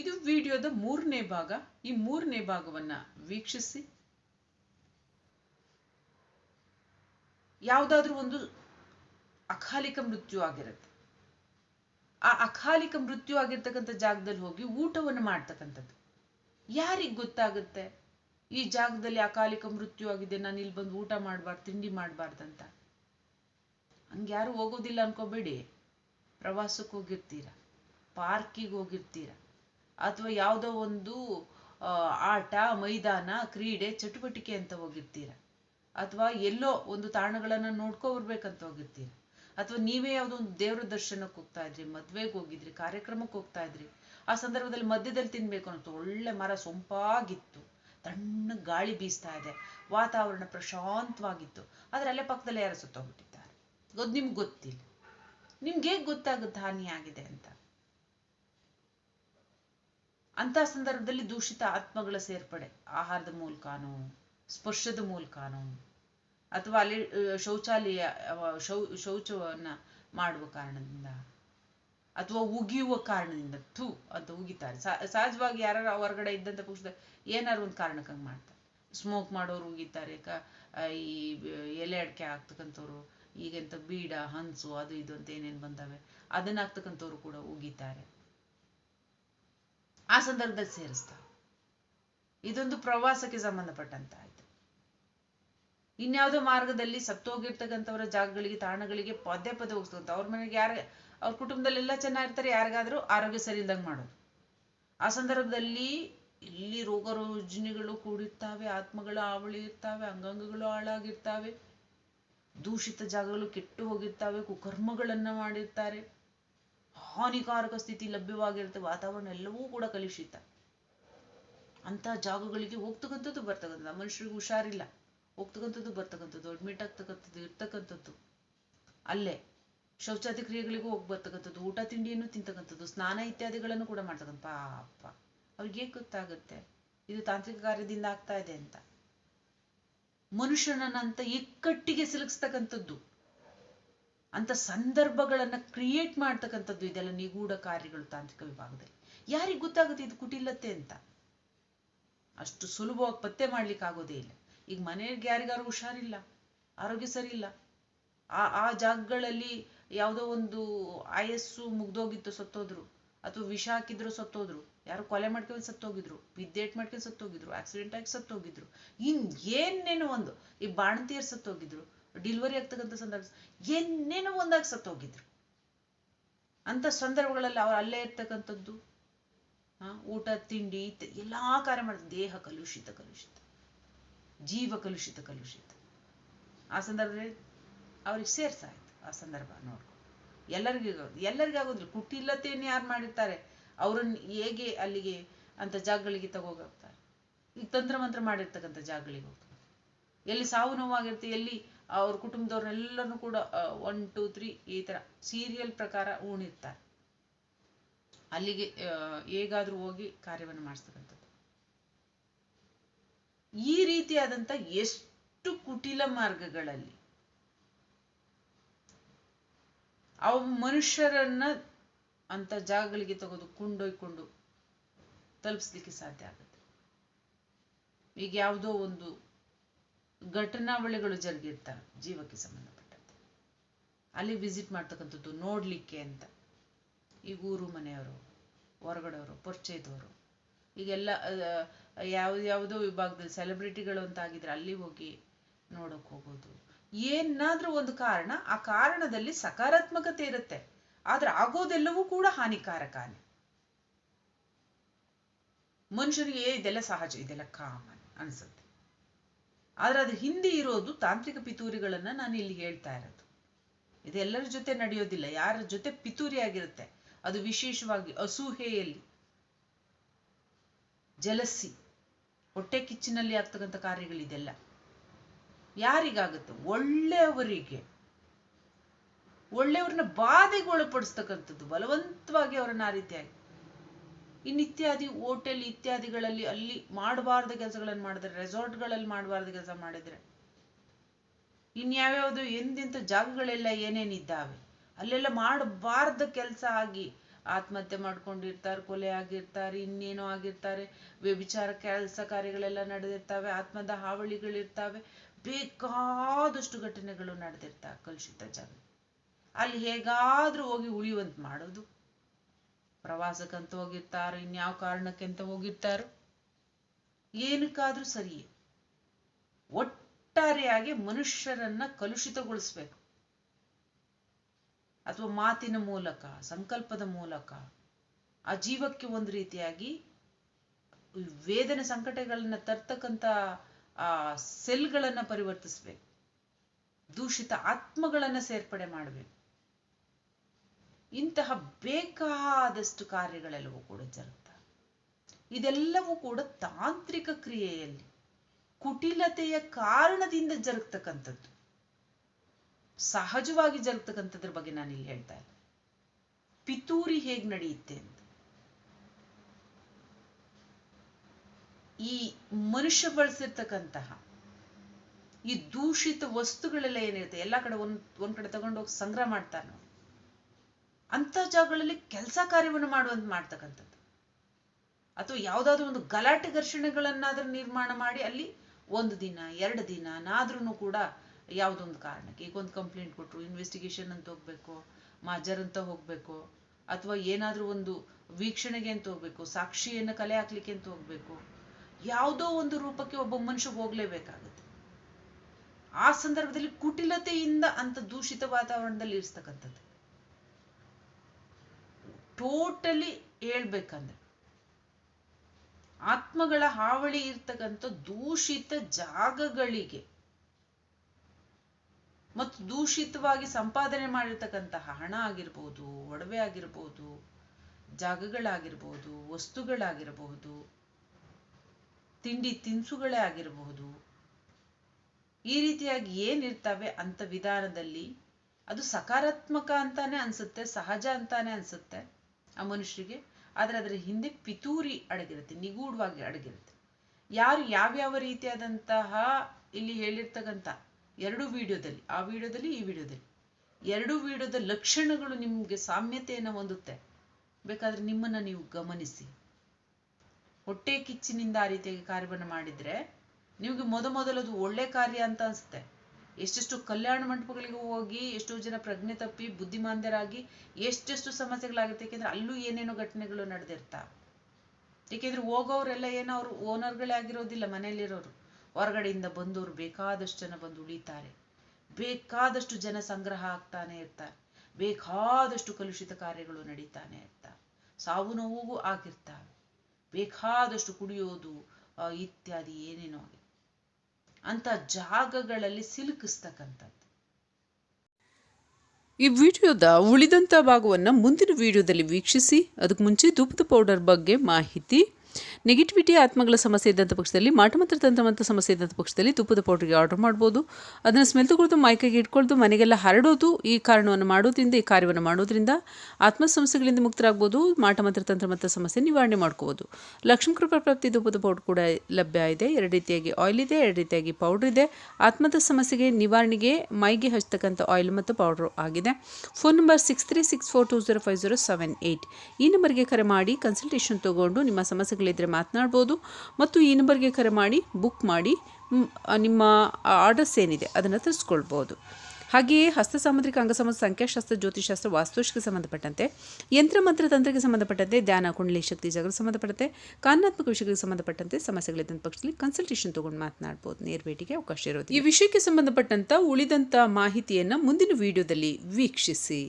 ಇದು ವಿಡಿಯೋದ ಮೂರನೇ ಭಾಗ. ಈ ಮೂರನೇ ಭಾಗವನ್ನ ವೀಕ್ಷಿಸಿ. ಯಾವುದಾದ್ರೂ ಒಂದು ಅಕಾಲಿಕ ಮೃತ್ಯು ಆಗಿರುತ್ತೆ. ಆ ಅಕಾಲಿಕ ಮೃತ್ಯು ಆಗಿರ್ತಕ್ಕಂಥ ಜಾಗದಲ್ಲಿ ಹೋಗಿ ಊಟವನ್ನು ಮಾಡ್ತಕ್ಕಂಥದ್ದು. ಯಾರಿಗೆ ಗೊತ್ತಾಗುತ್ತೆ? ಈ ಜಾಗದಲ್ಲಿ ಅಕಾಲಿಕ ಮೃತ್ಯು ಆಗಿದೆ, ನಾನು ಇಲ್ಲಿ ಬಂದು ಊಟ ಮಾಡಬಾರ್ದು, ತಿಂಡಿ ಮಾಡಬಾರ್ದಂತ ಹಂಗೆ ಯಾರು ಹೋಗೋದಿಲ್ಲ ಅನ್ಕೋಬೇಡಿ. ಪ್ರವಾಸಕ್ಕೆ ಹೋಗಿರ್ತೀರ ಪಾರ್ಕಿಗೆ ಹೋಗಿರ್ತೀರ. ಅಥವಾ ಯಾವುದೋ ಒಂದು ಆಟ, ಮೈದಾನ, ಕ್ರೀಡೆ, ಚಟುವಟಿಕೆ ಅಂತ ಹೋಗಿರ್ತೀರ. ಅಥವಾ ಎಲ್ಲೋ ಒಂದು ತಾಣಗಳನ್ನ ನೋಡ್ಕೊ ಬರ್ಬೇಕಂತ ಹೋಗಿರ್ತೀರ. ಅಥವಾ ನೀವೇ ಯಾವುದೋ ಒಂದು ದೇವ್ರ ದರ್ಶನಕ್ಕೆ ಹೋಗ್ತಾ ಇದ್ರಿ, ಮದ್ವೆಗೆ ಹೋಗಿದ್ರಿ, ಕಾರ್ಯಕ್ರಮಕ್ಕೆ ಹೋಗ್ತಾ ಇದ್ರಿ, ಆ ಸಂದರ್ಭದಲ್ಲಿ ಮಧ್ಯದಲ್ಲಿ ತಿನ್ಬೇಕು ಅನ್ನಿಸ್ತು ಒಳ್ಳೆ ಮರ ಸೊಂಪಾಗಿತ್ತು. ತಣ್ಣ ಗಾಳಿ ಬೀಸ್ತಾ ಇದೆ, ವಾತಾವರಣ ಪ್ರಶಾಂತವಾಗಿತ್ತು. ಆದ್ರೆ ಅಲ್ಲೇ ಪಕ್ಕದಲ್ಲಿ ಯಾರು ಸುತ್ತೋಗ್ಬಿಟ್ಟಿದ್ದಾರೆ. ಅದು ನಿಮ್ಗೆ ಗೊತ್ತಿಲ್ಲ. ನಿಮ್ಗೆ ಹೇಗೆ ಗೊತ್ತಾಗುತ್ತೆ ಹಾನಿ ಆಗಿದೆ ಅಂತ. ಅಂತ ಸಂದರ್ಭದಲ್ಲಿ ದೂಷಿತ ಆತ್ಮಗಳ ಸೇರ್ಪಡೆ. ಆಹಾರದ ಮೂಲಕನೋ, ಸ್ಪರ್ಶದ ಮೂಲಕನೋ, ಅಥವಾ ಅಲ್ಲಿ ಶೌಚಾಲಯ ಶೌ, ಶೌಚವನ್ನ ಮಾಡುವ ಕಾರಣದಿಂದ ಅಥವಾ ಉಗಿಯುವ ಕಾರಣದಿಂದ ಥೂ, ಅಂತ ಉಗಿತಾರೆ. ಸಹ- ಸಹಜವಾಗಿ ಯಾರು ಹೊರಗಡೆ ಇದ್ದಂಥ ಪಕ್ಷದ ಏನಾರು ಒಂದು ಕಾರಣಕ್ಕಾಗಿ ಮಾಡ್ತಾರೆ. ಸ್ಮೋಕ್ ಮಾಡೋರು ಉಗಿತಾರೆ, ಕ ಈ ಎಲೆ ಅಡಿಕೆ ಹಾಕ್ತಕ್ಕಂಥವ್ರು ಈಗೆಂತ ಬೀಡ, ಹಂಸು, ಅದು ಇದು ಅಂತ ಏನೇನು ಬಂದಾವೆ ಅದನ್ನ ಹಾಕ್ತಕ್ಕಂಥವ್ರು ಕೂಡ ಉಗಿತಾರೆ. ಆ ಸಂದರ್ಭದಲ್ಲಿ ಸೇರಿಸ್ತಾರೆ ಇದೊಂದು ಪ್ರವಾಸಕ್ಕೆ ಸಂಬಂಧಪಟ್ಟಂತ ಆಯ್ತು ಇನ್ಯಾವುದೋ ಮಾರ್ಗದಲ್ಲಿ ಸತ್ತೋಗಿರ್ತಕ್ಕಂಥವ್ರ ಜಾಗಗಳಿಗೆ, ತಾಣಗಳಿಗೆ ಪದೇ ಪದೇ ಹೋಗ್ತಂತ ಅವ್ರ ಮನೆಗೆ ಯಾರ, ಅವ್ರ ಕುಟುಂಬದಲ್ಲೆಲ್ಲ ಚೆನ್ನಾಗಿರ್ತಾರೆ, ಯಾರಿಗಾದ್ರೂ ಆರೋಗ್ಯ ಸರಿ ಇಲ್ದಂಗೆ ಮಾಡೋದು ಆ ಸಂದರ್ಭದಲ್ಲಿ ಇಲ್ಲಿ ರೋಗ ರೋಜನೆಗಳು ಕೂಡಿರ್ತಾವೆ, ಆತ್ಮಗಳು ಆವಳಿ ಇರ್ತಾವೆ ಅಂಗಾಂಗಗಳು ಹಾಳಾಗಿರ್ತಾವೆ. ದೂಷಿತ ಜಾಗಗಳು ಕೆಟ್ಟು ಹೋಗಿರ್ತಾವೆ, ಕುಕರ್ಮಗಳನ್ನ ಮಾಡಿರ್ತಾರೆ. ಹಾನಿಕಾರಕ ಸ್ಥಿತಿ ಲಭ್ಯವಾಗಿರುತ್ತೆ, ವಾತಾವರಣ ಎಲ್ಲವೂ ಕೂಡ ಕಲುಷಿತ. ಅಂತ ಜಾಗಗಳಿಗೆ ಹೋಗ್ತಕ್ಕಂಥದ್ದು ಬರ್ತಕ್ಕಂಥದ್ದು. ಮನುಷ್ಯರಿಗೆ ಹುಷಾರಿಲ್ಲ. ಹೋಗ್ತಕ್ಕಂಥದ್ದು ಬರ್ತಕ್ಕಂಥದ್ದು ಅಡ್ಮಿಟ್ ಆಗ್ತಕ್ಕಂಥದ್ದು, ಇರ್ತಕ್ಕಂಥದ್ದು. ಅಲ್ಲೇ ಶೌಚಾದಿ ಕ್ರಿಯೆಗಳಿಗೂ ಹೋಗಿ ಬರ್ತಕ್ಕಂಥದ್ದು, ಊಟ ತಿಂಡಿಯನ್ನು ತಿಂತಕ್ಕಂಥದ್ದು, ಸ್ನಾನ ಇತ್ಯಾದಿಗಳನ್ನು ಕೂಡ ಮಾಡ್ತಕ್ಕಂಥ ಪಾಪ. ಅವ್ರಿಗೆ ಗೊತ್ತಾಗುತ್ತೆ? ಇದು ತಾಂತ್ರಿಕ ಕಾರ್ಯದಿಂದ ಆಗ್ತಾ ಇದೆ ಅಂತ. ಮನುಷ್ಯನನ್ನಂತ ಇಕ್ಕಟ್ಟಿಗೆ ಸಿಲುಕಿಸ್ತಕ್ಕಂಥದ್ದು. ಅಂತ ಸಂದರ್ಭಗಳನ್ನ ಕ್ರಿಯೇಟ್ ಮಾಡ್ತಕ್ಕಂಥದ್ದು ಇದೆಲ್ಲ ನಿಗೂಢ ಕಾರ್ಯಗಳು ತಾಂತ್ರಿಕ ವಿಭಾಗದಲ್ಲಿ. ಯಾರಿಗೆ ಗೊತ್ತಾಗುತ್ತೆ ಇದು ಕುಟಿಲತೆ ಅಂತ? ಅಷ್ಟು ಸುಲಭವಾಗಿ ಪತ್ತೆ ಮಾಡ್ಲಿಕ್ಕೆ ಆಗೋದೇ ಇಲ್ಲ. ಈಗ ಮನೆಗೆ ಯಾರಿಗಾರು ಹುಷಾರಿಲ್ಲ, ಆರೋಗ್ಯ ಸರಿ ಇಲ್ಲ ಆ ಆ ಜಾಗಗಳಲ್ಲಿ ಯಾವುದೋ ಒಂದು ಆಯಸ್ಸು ಮುಗ್ದೋಗಿತ್ತು ಸತ್ತೋದ್ರು, ಅಥವಾ ವಿಷ ಹಾಕಿದ್ರು ಸತ್ತೋದ್ರು, ಯಾರು ಕೊಲೆ ಮಾಡ್ಕೊಂಡು ಸತ್ತೋಗಿದ್ರು ಬಿದ್ದೇಟ್ ಮಾಡ್ಕೊಂಡು ಸತ್ತೋಗಿದ್ರು ಆಕ್ಸಿಡೆಂಟ್ ಆಗಿ ಸತ್ತೋಗಿದ್ರು, ಇನ್ ಏನೇನೋ ಒಂದು, ಈ ಬಾಣಂತಿಯರು ಸತ್ತೋಗಿದ್ರು ಡಿಲಿವರಿ ಆಗ್ತಕ್ಕಂಥ ಸಂದರ್ಭ. ಏನೇನೋ ಒಂದಾಗಿ ಸತ್ತೋಗಿದ್ರು. ಅಂತ ಸಂದರ್ಭಗಳಲ್ಲಿ ಅವ್ರು ಅಲ್ಲೇ ಇರ್ತಕ್ಕಂಥದ್ದು ಊಟ, ತಿಂಡಿ ಎಲ್ಲಾ ಕಾರ್ಯ ಮಾಡಿದ ದೇಹ ಕಲುಷಿತ ಕಲುಷಿತ. ಜೀವ ಕಲುಷಿತ ಕಲುಷಿತ. ಆ ಸಂದರ್ಭದಲ್ಲಿ ಅವ್ರಿಗೆ ಸೇರ್ಸಾಯ್ತು ಆ ಸಂದರ್ಭ ನೋಡ್ಕೊಂಡು ಎಲ್ಲರಿಗೂ ಎಲ್ಲರಿಗಾಗೋದಿಲ್ಲ ಕುಟಿಲತೆಯನ್ನು ಯಾರು ಮಾಡಿರ್ತಾರೆ? ಅವ್ರನ್ನ ಹೇಗೆ ಅಲ್ಲಿಗೆ ಅಂತ ಜಾಗಗಳಿಗೆ ತಗೋಗ್ತಾರೆ ಈಗ ತಂತ್ರ ಮಂತ್ರ ಮಾಡಿರ್ತಕ್ಕಂಥ ಜಾಗಗಳಿಗೆ ಹೋಗ್ತಾರೆ. ಎಲ್ಲಿ ಸಾವು ನೋವಾಗಿರುತ್ತೆ ಎಲ್ಲಿ ಅವ್ರ ಕುಟುಂಬದವ್ರನ್ನೆಲ್ಲರನ್ನು ಕೂಡ ಒನ್ ಟೂ ತ್ರೀ ಈ ಥರ ಸೀರಿಯಲ್ ಪ್ರಕಾರ ಉಣಿರ್ತಾರೆ ಅಲ್ಲಿಗೆ ಹೇಗಾದರೂ ಹೋಗಿ ಕಾರ್ಯವನ್ನು ಮಾಡಿಸ್ತಕ್ಕಂಥದ್ದು. ಈ ರೀತಿಯಾದಂಥ ಎಷ್ಟು ಕುಟಿಲ ಮಾರ್ಗಗಳಲ್ಲಿ ಅವ ಮನುಷ್ಯರನ್ನ ಅಂತ ಜಾಗಗಳಿಗೆ ತೆಗೆದು ಕೊಂಡೊಯ್ಕೊಂಡು ತಲುಪಿಸ್ಲಿಕ್ಕೆ ಸಾಧ್ಯ ಆಗುತ್ತೆ. ಈಗ ಯಾವುದೋ ಒಂದು ಘಟನಾವಳಿಗಳು ಜರುಗಿರ್ತವೆ ಜೀವಕ್ಕೆ ಸಂಬಂಧಪಟ್ಟಂತೆ. ಅಲ್ಲಿ ವಿಸಿಟ್ ಮಾಡ್ತಕ್ಕಂಥದ್ದು ನೋಡ್ಲಿಕ್ಕೆ ಅಂತ. ಈಗ ಊರು ಮನೆಯವರು ಹೊರಗಡೆಯವರು ಪರಿಚಯದವರು. ಈಗೆಲ್ಲ ಯಾವ ಯಾವುದೋ ವಿಭಾಗದಲ್ಲಿ ಸೆಲೆಬ್ರಿಟಿಗಳು ಅಂತ ಆಗಿದ್ರೆ ಅಲ್ಲಿ ಹೋಗಿ ನೋಡಕ್ ಹೋಗೋದು. ಏನಾದ್ರೂ ಒಂದು ಕಾರಣ ಆ ಕಾರಣದಲ್ಲಿ ಸಕಾರಾತ್ಮಕತೆ ಇರುತ್ತೆ. ಆದ್ರೆ ಆಗೋದೆಲ್ಲವೂ ಕೂಡ ಹಾನಿಕಾರಕನೇ. ಮನುಷ್ಯರಿಗೆ "ಏ, ಇದೆಲ್ಲ ಸಹಜ ಇದೆಲ್ಲ ಕಾಮನ್ ಅನ್ಸುತ್ತೆ. ಆದ್ರೆ ಅದು ಹಿಂದೆ ಇರೋದು ತಾಂತ್ರಿಕ ಪಿತೂರಿಗಳನ್ನು ನಾನು ಇಲ್ಲಿ ಹೇಳ್ತಾ ಇರೋದು. ಇದೆಲ್ಲರ ಜೊತೆ ನಡೆಯೋದಿಲ್ಲ, ಯಾರ ಜೊತೆ ಪಿತೂರಿ ಆಗಿರುತ್ತೆ, ಅದು ವಿಶೇಷವಾಗಿ ಅಸೂಹೆಯಲ್ಲಿ. ಜಲಸಿ, ಹೊಟ್ಟೆ ಕಿಚ್ಚಿನಲ್ಲಿ ಆಗ್ತಕ್ಕಂಥ ಕಾರ್ಯಗಳಿದೆಲ್ಲ ಯಾರಿಗಾಗುತ್ತೆ? ಒಳ್ಳೆಯವರಿಗೆ. ಒಳ್ಳೆಯವ್ರನ್ನ ಬಾಧೆಗೆ ಒಳಪಡಿಸ್ತಕ್ಕಂಥದ್ದು ಬಲವಂತವಾಗಿ ಅವರನ್ನ ಆ ರೀತಿಯಾಗಿ ಇನ್ನಿತ್ಯಾದಿ ಹೋಟೆಲ್ ಇತ್ಯಾದಿಗಳಲ್ಲಿ ಅಲ್ಲಿ ಮಾಡಬಾರ್ದ ಕೆಲಸಗಳನ್ನು ಮಾಡಿದ್ರೆ, ರೆಸಾರ್ಟ್ಗಳಲ್ಲಿ ಮಾಡಬಾರ್ದ ಕೆಲಸ ಮಾಡಿದ್ರೆ ಇನ್ಯಾವ್ಯಾವುದು ಎಂತೆಂಥ ಜಾಗಗಳೆಲ್ಲ ಏನೇನಿದ್ದಾವೆ, ಅಲ್ಲೆಲ್ಲ ಮಾಡಬಾರ್ದ ಕೆಲಸ ಆಗಿ ಆತ್ಮಹತ್ಯೆ ಮಾಡ್ಕೊಂಡಿರ್ತಾರೆ, ಕೊಲೆ ಆಗಿರ್ತಾರೆ, ಇನ್ನೇನೋ ಆಗಿರ್ತಾರೆ, ವ್ಯಭಿಚಾರ ಕೆಲಸ ಕಾರ್ಯಗಳೆಲ್ಲ ನಡೆದಿರ್ತಾವೆ, ಆತ್ಮದ ಹಾವಳಿಗಳಿರ್ತಾವೆ, ಬೇಕಾದಷ್ಟು ಘಟನೆಗಳು ನಡೆದಿರ್ತಾವೆ ಕಲುಷಿತ ಜಾಗ. ಅಲ್ಲಿ ಹೇಗಾದ್ರೂ ಹೋಗಿ ಉಳಿಯುವಂತ ಮಾಡೋದು. ಪ್ರವಾಸಕ್ಕಂತ ಹೋಗಿರ್ತಾರೋ, ಇನ್ಯಾವ ಕಾರಣಕ್ಕೆಂತ ಹೋಗಿರ್ತಾರೋ, ಏನಕ್ಕಾದ್ರೂ ಸರಿಯೇ ಒಟ್ಟಾರೆಯಾಗಿ ಮನುಷ್ಯರನ್ನ ಕಲುಷಿತಗೊಳಿಸ್ಬೇಕು. ಅಥವಾ ಮಾತಿನ ಮೂಲಕ, ಸಂಕಲ್ಪದ ಮೂಲಕ, ಆ ಜೀವಕ್ಕೆ ಒಂದು ರೀತಿಯಾಗಿ ವೇದನೆ ಸಂಕಟಗಳನ್ನ ತರ್ತಕ್ಕಂಥ ಆ ಸೆಲ್ಗಳನ್ನ ಪರಿವರ್ತಿಸ್ಬೇಕು. ದೂಷಿತ ಆತ್ಮಗಳನ್ನ ಸೇರ್ಪಡೆ ಮಾಡಬೇಕು. ಇಂತಹ ಬೇಕಾದಷ್ಟು ಕಾರ್ಯಗಳೆಲ್ಲವೂ ಕೂಡ ಜರುಗ್ತವೆ. ಇದೆಲ್ಲವೂ ಕೂಡ ತಾಂತ್ರಿಕ ಕ್ರಿಯೆಯಲ್ಲಿ ಕುಟಿಲತೆಯ ಕಾರಣದಿಂದ ಜರುಗ್ತಕ್ಕಂಥದ್ದು. ಸಹಜವಾಗಿ ಜರುಗ್ತಕ್ಕಂಥದ್ರ ಬಗ್ಗೆ ನಾನು ಇಲ್ಲಿ ಹೇಳ್ತಾ ಇಲ್ಲ. ಪಿತೂರಿ ಹೇಗ್ ನಡೆಯುತ್ತೆ ಅಂತ. ಈ ಮನುಷ್ಯ ಬಳಸಿರ್ತಕ್ಕಂತಹ ಈ ದೂಷಿತ ವಸ್ತುಗಳೆಲ್ಲ ಏನಿರುತ್ತೆ, ಎಲ್ಲ ಕಡೆ ಒಂದ್ ಒಂದ್ ಕಡೆ ತಗೊಂಡೋಗಿ ಸಂಗ್ರಹ ಮಾಡ್ತಾರೆ ಅಂತ ಜಾಗಗಳಲ್ಲಿ ಕೆಲಸ ಕಾರ್ಯವನ್ನು ಮಾಡುವಂತ ಮಾಡ್ತಕ್ಕಂಥದ್ದು. ಅಥವಾ ಯಾವುದಾದ್ರೂ ಒಂದು ಗಲಾಟೆ ಘರ್ಷಣೆಗಳನ್ನಾದ್ರೂ ನಿರ್ಮಾಣ ಮಾಡಿ ಅಲ್ಲಿ ಒಂದು ದಿನ, ಎರಡು ದಿನ ನಾದ್ರೂ ಕೂಡ ಯಾವುದೊಂದು ಕಾರಣಕ್ಕೆ, ಈಗ ಒಂದು ಕಂಪ್ಲೇಂಟ್ ಕೊಟ್ಟರು ಇನ್ವೆಸ್ಟಿಗೇಷನ್ ಅಂತ ಹೋಗ್ಬೇಕು, ಮಾಜರ್ ಅಂತ ಹೋಗ್ಬೇಕು, ಅಥವಾ ಏನಾದ್ರೂ ಒಂದು ವೀಕ್ಷಣೆಗೆ ಅಂತ ಹೋಗ್ಬೇಕು, ಸಾಕ್ಷಿಯನ್ನ ಕಲೆ ಹಾಕ್ಲಿಕ್ಕೆ ಅಂತ ಹೋಗ್ಬೇಕು, ಯಾವುದೋ ಒಂದು ರೂಪಕ್ಕೆ ಒಬ್ಬ ಮನುಷ್ಯ ಹೋಗ್ಲೇಬೇಕಾಗುತ್ತೆ. ಆ ಸಂದರ್ಭದಲ್ಲಿ ಕುಟಿಲತೆಯಿಂದ ಅಂತ ದೂಷಿತ ವಾತಾವರಣದಲ್ಲಿ ಇರಿಸ್ತಕ್ಕಂಥದ್ದು. ಟೋಟಲಿ ಹೇಳ್ಬೇಕಂದ್ರೆ ಆತ್ಮಗಳ ಹಾವಳಿ ಇರ್ತಕ್ಕಂಥ ದೂಷಿತ ಜಾಗಗಳಿಗೆ ಮತ್ತು ದೂಷಿತವಾಗಿ ಸಂಪಾದನೆ ಮಾಡಿರ್ತಕ್ಕಂತಹ ಹಣ ಆಗಿರ್ಬೋದು, ಒಡವೆ ಆಗಿರ್ಬೋದು, ಜಾಗಗಳಾಗಿರ್ಬೋದು ವಸ್ತುಗಳಾಗಿರಬಹುದು ತಿಂಡಿ ತಿನಿಸುಗಳೇ ಆಗಿರಬಹುದು ಈ ರೀತಿಯಾಗಿ ಏನಿರ್ತವೆ ಅಂತ ವಿಧಾನದಲ್ಲಿ ಅದು ಸಕಾರಾತ್ಮಕ ಅಂತಾನೆ ಅನ್ಸುತ್ತೆ, ಸಹಜ ಅಂತಾನೆ ಅನ್ಸುತ್ತೆ. ಆ ಮನುಷ್ಯರಿಗೆ, ಆದರೆ ಅದರ ಹಿಂದೆ ಪಿತೂರಿ ಅಡಗಿರುತ್ತೆ, ನಿಗೂಢವಾಗಿ ಅಡಗಿರುತ್ತೆ. ಯಾರು ಯಾವ್ಯಾವ ರೀತಿಯಾದಂತಹ ಇಲ್ಲಿ ಹೇಳಿರ್ತಕ್ಕಂಥ ಎರಡು ವಿಡಿಯೋದಲ್ಲಿ, ಆ ವಿಡಿಯೋದಲ್ಲಿ, ಈ ವಿಡಿಯೋದಲ್ಲಿ, ಎರಡು ವಿಡಿಯೋದ ಲಕ್ಷಣಗಳು ನಿಮಗೆ ಸಾಮ್ಯತೆಯನ್ನು ಹೊಂದುತ್ತೆ. ಬೇಕಾದ್ರೆ ನಿಮ್ಮನ್ನ ನೀವು ಗಮನಿಸಿ. ಹೊಟ್ಟೆ ಕಿಚ್ಚಿನಿಂದ ಆ ರೀತಿಯಾಗಿ ಕಾರ್ಯವನ್ನು ಮಾಡಿದ್ರೆ, ನಿಮಗೆ ಮೊದಮೊದಲದು ಒಳ್ಳೆ ಕಾರ್ಯ ಅಂತ ಅನ್ಸುತ್ತೆ. ಎಷ್ಟೆಷ್ಟು ಕಲ್ಯಾಣ ಮಂಟಪಗಳಿಗೆ ಹೋಗಿ, ಎಷ್ಟೋ ಜನ ಪ್ರಜ್ಞೆ ತಪ್ಪಿ, ಬುದ್ಧಿಮಾಂದ್ಯರಾಗಿ ಎಷ್ಟೆಷ್ಟು ಸಮಸ್ಯೆಗಳಾಗುತ್ತೆ. ಯಾಕೆಂದ್ರೆ ಅಲ್ಲೂ ಏನೇನೋ ಘಟನೆಗಳು ನಡೆದಿರ್ತಾ. ಏಕೆಂದ್ರೆ ಹೋಗೋರೆಲ್ಲ ಏನೋ ಅವ್ರು ಓನರ್ಗಳೇ ಆಗಿರೋದಿಲ್ಲ ಮನೆಯಲ್ಲಿರೋರು. ಹೊರಗಡೆಯಿಂದ ಬಂದವರು ಬೇಕಾದಷ್ಟು ಜನ ಬಂದು ಉಳಿತಾರೆ. ಬೇಕಾದಷ್ಟು ಜನ ಸಂಗ್ರಹ ಆಗ್ತಾನೆ ಇರ್ತಾರೆ. ಬೇಕಾದಷ್ಟು ಕಲುಷಿತ ಕಾರ್ಯಗಳು ನಡೀತಾನೆ ಇರ್ತಾ ಸಾವು ನೋವುಗೂ ಆಗಿರ್ತಾವೆ ಬೇಕಾದಷ್ಟು ಕುಡಿಯೋದು ಇತ್ಯಾದಿ ಏನೇನೋ ಅಂತ ಜಾಗಗಳಲ್ಲಿ ಸಿಲುಕಿಸ್ತಕ್ಕಂಥದ್ದು. ಈ ವಿಡಿಯೋದ ಉಳಿದಂಥ ಭಾಗವನ್ನು ಮುಂದಿನ ವಿಡಿಯೋದಲ್ಲಿ ವೀಕ್ಷಿಸಿ, ಅದಕ್ಕೆ ಮುಂಚೆ ಧೂಪದ ಪೌಡರ್ ಬಗ್ಗೆ ಮಾಹಿತಿ ನೆಗೆಟಿವಿಟಿ ಆತ್ಮಗಳ ಸಮಸ್ಯೆ ಇದ್ದಂಥ ಪಕ್ಷದಲ್ಲಿ ಮಾಟಮಂತ್ರ ತಂತ್ರಮಂತ್ರ ಸಮಸ್ಯೆ ಇದ್ದಂಥ ಪಕ್ಷದಲ್ಲಿ ತುಪ್ಪದ ಪೌಡ್ರಿಗೆ ಆರ್ಡರ್ ಮಾಡ್ಬೋದು. ಅದನ್ನು ಸ್ಮೆಲ್ ತಗೊಳ್ದು ಮೈಕೈಗೆ ಇಟ್ಕೊಳ್ದು ಮನೆಗೆಲ್ಲ ಹರಡೋದು ಈ ಕಾರಣವನ್ನು ಮಾಡೋದ್ರಿಂದ, ಈ ಕಾರ್ಯವನ್ನು ಮಾಡೋದ್ರಿಂದ ಆತ್ಮ ಸಮಸ್ಯೆಗಳಿಂದ ಮುಕ್ತರಾಗ್ಬೋದು ಮಾಟಮಂತ್ರ ತಂತ್ರಮಂತ್ರ ಸಮಸ್ಯೆ ನಿವಾರಣೆ ಮಾಡ್ಕೋಬೋದು. ಲಕ್ಷ್ಮೀ ಕೃಪಾ ಪ್ರಾಪ್ತಿ ತುಪ್ಪದ ಪೌಡರ್ ಕೂಡ ಲಭ್ಯ ಇದೆ. ಎರಡು ರೀತಿಯಾಗಿ ಆಯಿಲ್ ಇದೆ, ಎರಡು ರೀತಿಯಾಗಿ ಪೌಡ್ರ್ ಇದೆ. ಆತ್ಮದ ಸಮಸ್ಯೆಗೆ ನಿವಾರಣೆಗೆ ಮೈಗೆ ಹಚ್ಚತಕ್ಕಂಥ ಆಯಿಲ್ ಮತ್ತು ಪೌಡರ್ ಆಗಿದೆ. Phone number six three six four two zero five zero seven eight ಈ ನಂಬರ್ಗೆ ಕರೆ ಮಾಡಿ ಕನ್ಸಲ್ಟೇಷನ್ ತಗೊಂಡು ನಿಮ್ಮ ಸಮಸ್ಯೆಗಳಿದ್ದರೆ ಮಾತನಾಡ್ಬೋದು. ಮತ್ತು ಈ ನಂಬರ್ಗೆ ಕರೆ ಮಾಡಿ ಬುಕ್ ಮಾಡಿ ನಿಮ್ಮ ಆರ್ಡರ್ಸ್ ಏನಿದೆ ಅದನ್ನು ತರಿಸ್ಕೊಳ್ಬೋದು ಹಾಗೆಯೇ ಹಸ್ತ ಸಾಮುದ್ರಿಕ ಅಂಗಸಮಾಜ ಸಂಖ್ಯಾಶಾಸ್ತ್ರ ಜ್ಯೋತಿಷಾಸ್ತ್ರ ವಾಸ್ತುಶಿಗೆ ಸಂಬಂಧಪಟ್ಟಂತೆ, ಯಂತ್ರ ಮಂತ್ರ ತಂತ್ರಕ್ಕೆ ಸಂಬಂಧಪಟ್ಟಂತೆ, ಧ್ಯಾನ, ಕುಂಡಲಿ ಶಕ್ತಿ ಜಾಗಕ್ಕೆ ಸಂಬಂಧಪಟ್ಟಂತೆ, ಕಾನೂನಾತ್ಮಕ ವಿಷಯಗಳಿಗೆ ಸಂಬಂಧಪಟ್ಟಂತೆ ಸಮಸ್ಯೆಗಳಿದ್ದಂಥ ಪಕ್ಷದಲ್ಲಿ ಕನ್ಸಲ್ಟೇಷನ್ ತೊಗೊಂಡು ಮಾತನಾಡ್ಬೋದು. ನೇರ ಭೇಟಿಗೆ ಅವಕಾಶ ಇರೋದು ಈ ವಿಷಯಕ್ಕೆ ಸಂಬಂಧಪಟ್ಟಂತ ಉಳಿದಂಥ ಮಾಹಿತಿಯನ್ನು ಮುಂದಿನ ವಿಡಿಯೋದಲ್ಲಿ ವೀಕ್ಷಿಸಿ.